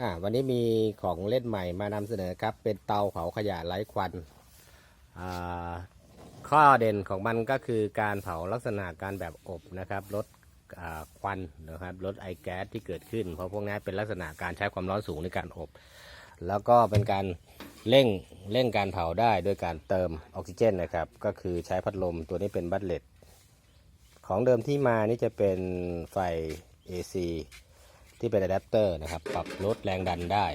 อ่าวันนี้มีของเล่นใหม่มานำเสนอครับ เป็นเตาเผาขยะไร้ควันอ่าข้อเด่นของมันก็คือการเผาลักษณะการแบบอบนะครับลดอ่าควันนะครับลดไอแก๊สที่เกิดขึ้น เพราะพวกนี้เป็นลักษณะการใช้ความร้อนสูงในการอบ แล้วก็เป็นการเร่งเร่งการเผาได้โดยการเติมออกซิเจนนะครับก็คือใช้พัดลมตัวนี้เป็นบัตเลตของเดิมที่มานี่จะเป็นไฟ AC ที่เป็นอะแดปเตอร์นะครับ ปรับลดแรงดันได้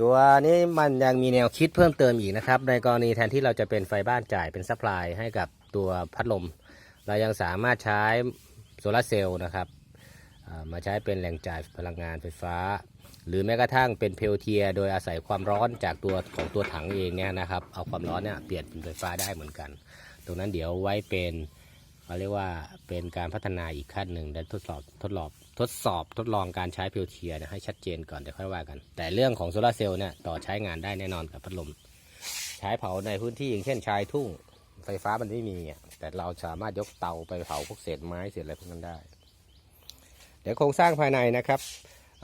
ตัวนี้มันยังมีแนวคิดเพิ่มเติมอีกนะครับ ในกรณีแทนที่เราจะเป็นไฟบ้านจ่ายเป็นซัพพลายให้กับตัวพัดลม เรายังสามารถใช้โซลาร์เซลล์นะครับมาใช้เป็นแหล่งจ่ายพลังงานไฟฟ้า หรือแม้กระทั่งเป็นเพลเทีย โดยอาศัยความร้อนจากตัวของตัวถังเองเนี่ยนะครับ เอาความร้อนเนี่ยเปลี่ยนเป็นไฟฟ้าได้เหมือนกัน ตรงนั้นเดี๋ยวไว้เป็น เขาเรียกว่าเป็นการพัฒนาอีกขั้นหนึ่งและทดสอบทดลองทดสอบทดลองการใช้เพลเทียนี่ยให้ชัดเจนก่อนเดี๋ยวค่อยว่ากัน แต่เรื่องของโซลาเซลล์เนี่ยต่อใช้งานได้แน่นอนกับพัดลม ใช้เผาในพื้นที่อย่างเช่นชายทุ่งไฟฟ้ามันไม่มีอะแต่เราสามารถยกเตาไปเผาพวกเศษไม้เศษอะไรพวกนั้นได้ เดี๋ยวโครงสร้างภายในนะครับ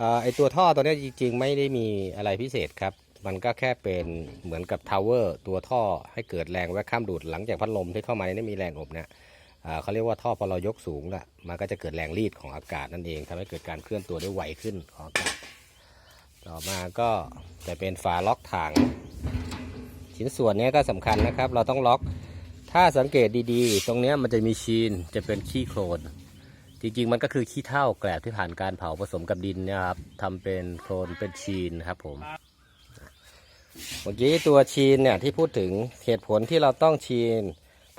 ออไอตัวท่อตัวนี้จริง ๆ ไม่ได้มีอะไรพิเศษครับ มันก็แค่เป็นเหมือนกับทาวเวอร์ตัวท่อให้เกิดแรงแวคคัมดูดหลังจากพัดลมที่เข้ามาเนี่ยมีแรงอบเนี่ย เขาเรียกว่าท่อพอเรายกสูงละมันก็จะเกิดแรงรีดของอากาศนั่นเองทำให้เกิดการเคลื่อนตัวได้ไวขึ้นของอากาศ ต่อมาก็จะเป็นฝาล็อกถัง ชิ้นส่วนนี้ก็สำคัญนะครับ เราต้องล็อก ถ้าสังเกตดีๆ ตรงนี้มันจะมีชีนจะเป็นขี้โคลน จริงๆ มันก็คือขี้เถ้าแกลบที่ผ่านการเผาผสมกับดินนะครับทำเป็นโคลนเป็นชีนครับผมเมื่อกี้ตัวชีนเนี่ยที่พูดถึงเหตุผลที่เราต้องชีน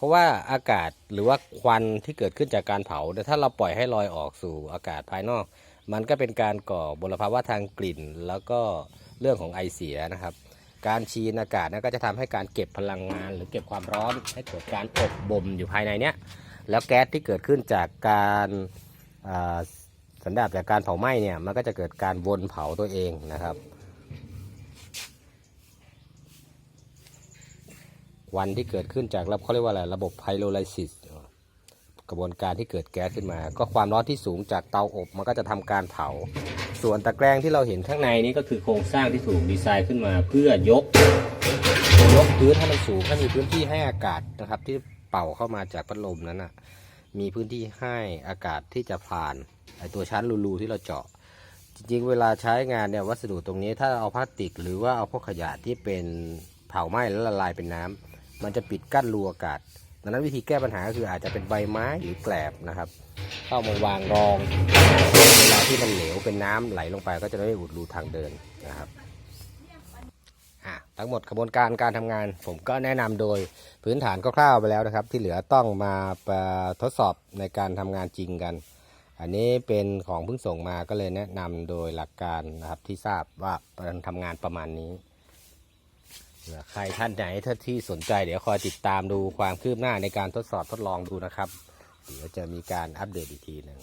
เพราะว่าอากาศหรือว่าควันที่เกิดขึ้นจากการเผาแต่ถ้าเราปล่อยให้ลอยออกสู่อากาศภายนอก มันก็เป็นการก่อบลภาวะทางกลิ่น แล้วก็เรื่องของไอเสียนะครับ การชีนอากาศเนก็จะทำให้การเก็บพลังงาน หรือเก็บความร้อนให้เกิดการอบบ่มอยู่ภายในเนี้ยแล้วแก๊สที่เกิดขึ้นจากการสันดาบจากการเผาไหม้เนี่ยมันก็จะเกิดการวนเผาตัวเองนะครับ ควันที่เกิดขึ้นจากระบบเขาเรียกว่าอะไรระบบไพโรไลซิสกระบวนการที่เกิดแก๊สขึ้นมา ก็ความร้อนที่สูงจากเตาอบมันก็จะทำการเผา ส่วนตะแกรงที่เราเห็นข้างในนี้ก็คือโครงสร้างที่ถูกดีไซน์ขึ้นมา เพื่อยก ยกพื้นให้มันสูงให้มีพื้นที่ให้อากาศนะครับ ที่เป่าเข้ามาจากพัดลมนั้นนะมีพื้นที่ให้อากาศที่จะผ่านไอตัวชั้นรูๆที่เราเจาะ จริงๆ เวลาใช้งานเนี่ยวัสดุตรงนี้ถ้าเอาพลาสติก หรือว่าเอาพวกขยะที่เป็นเผาไหม้แล้วละลายเป็นน้ำ มันจะปิดกั้นรูอากาศ ดังนั้นวิธีแก้ปัญหาก็คืออาจจะเป็นใบไม้หรือแกลบนะครับเข้ามาวางรองเวลาที่มันเหลวเป็นน้ำไหลลงไป ก็จะไม่อุดรูทางเดินนะครับทั้งหมดกระบวนการการทำงาน ผมก็แนะนำโดยพื้นฐานคร่าวๆไปแล้วนะครับ ที่เหลือต้องมาทดสอบในการทำงานจริงกัน อันนี้เป็นของเพิ่งส่งมาก็เลยแนะนำโดยหลักการนะครับที่ทราบว่ามันทำงานประมาณนี้ ใครท่านไหนถ้าที่สนใจ เดี๋ยวคอยติดตามดูความคืบหน้าในการทดสอบทดลองดูนะครับ เดี๋ยวจะมีการอัปเดตอีกทีหนึ่ง